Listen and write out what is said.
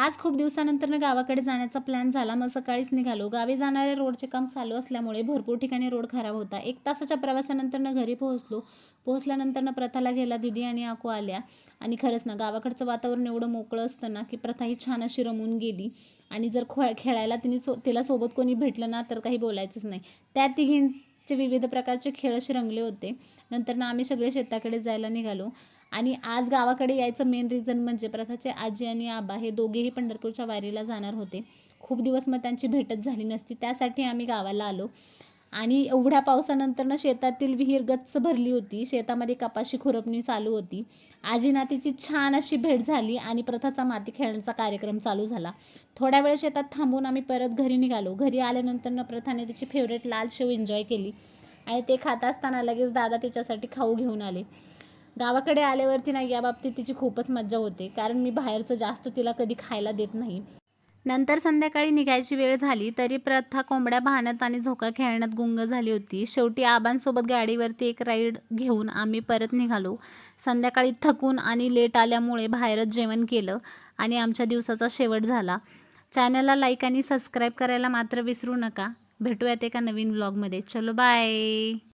आज खूप दिवसानंतर गावाकडे जाण्याचा प्लॅन झाला. मग सकाळीच निघालो. गावी जाणारे रोडचे काम चालू असल्यामुळे भरपूर ठिकाणी रोड खराब होता. एक तासाच्या प्रवासानंतर घरी पोहोचलो. पोहोचल्यानंतर प्रथाला घ्यायला दिदी आणि आकू आल्या. आणि खरंच ना गावाकडचं वातावरण एवढं मोकळं असतं ना की प्रथा ही छान अशी रमून गेली. आणि जर खो खेळायला तिने सो तिला सोबत कोणी भेटलं ना तर काही बोलायचंच नाही. त्या तिघींचे विविध प्रकारचे खेळ असे रंगले होते. नंतर ना आम्ही सगळे शेताकडे जायला निघालो. आणि आज गावाकडे यायचं मेन रिझन म्हणजे प्रथाचे आजी आणि आबा हे दोघेही पंढरपूरच्या वारीला जाणार होते. खूप दिवस मग त्यांची भेटच झाली नसती. त्यासाठी आम्ही गावाला आलो. आणि एवढ्या पावसानंतर ना शेतातील विहीर गच्च भरली होती. शेतामध्ये कपाशी खुरपणी चालू होती. आजी नातीची छान अशी भेट झाली आणि प्रथाचा माती खेळण्याचा कार्यक्रम चालू झाला. थोड्या वेळ शेतात थांबून आम्ही परत घरी निघालो. घरी आल्यानंतर न प्रथाने तिची फेवरेट लाल शेव एन्जॉय केली. आणि ते खात असताना लगेच दादा तिच्यासाठी खाऊ घेऊन आले. गावाकडे आल्यावरती ना या बाबतीत तिची खूपच मज्जा होते. कारण मी बाहेरचं जास्त तिला कधी खायला देत नाही. नंतर संध्याकाळी निघायची वेळ झाली तरी प्रथा कोंबड्या पाहण्यात आणि झोका खेळण्यात गुंग झाली होती. शेवटी आबांसोबत गाडीवरती एक राईड घेऊन आम्ही परत निघालो. संध्याकाळी थकून आणि लेट आल्यामुळे बाहेरच जेवण केलं आणि आमच्या दिवसाचा शेवट झाला. चॅनलला लाईक आणि सबस्क्राईब करायला मात्र विसरू नका. भेटूयात एका नवीन ब्लॉगमध्ये चलो बाय!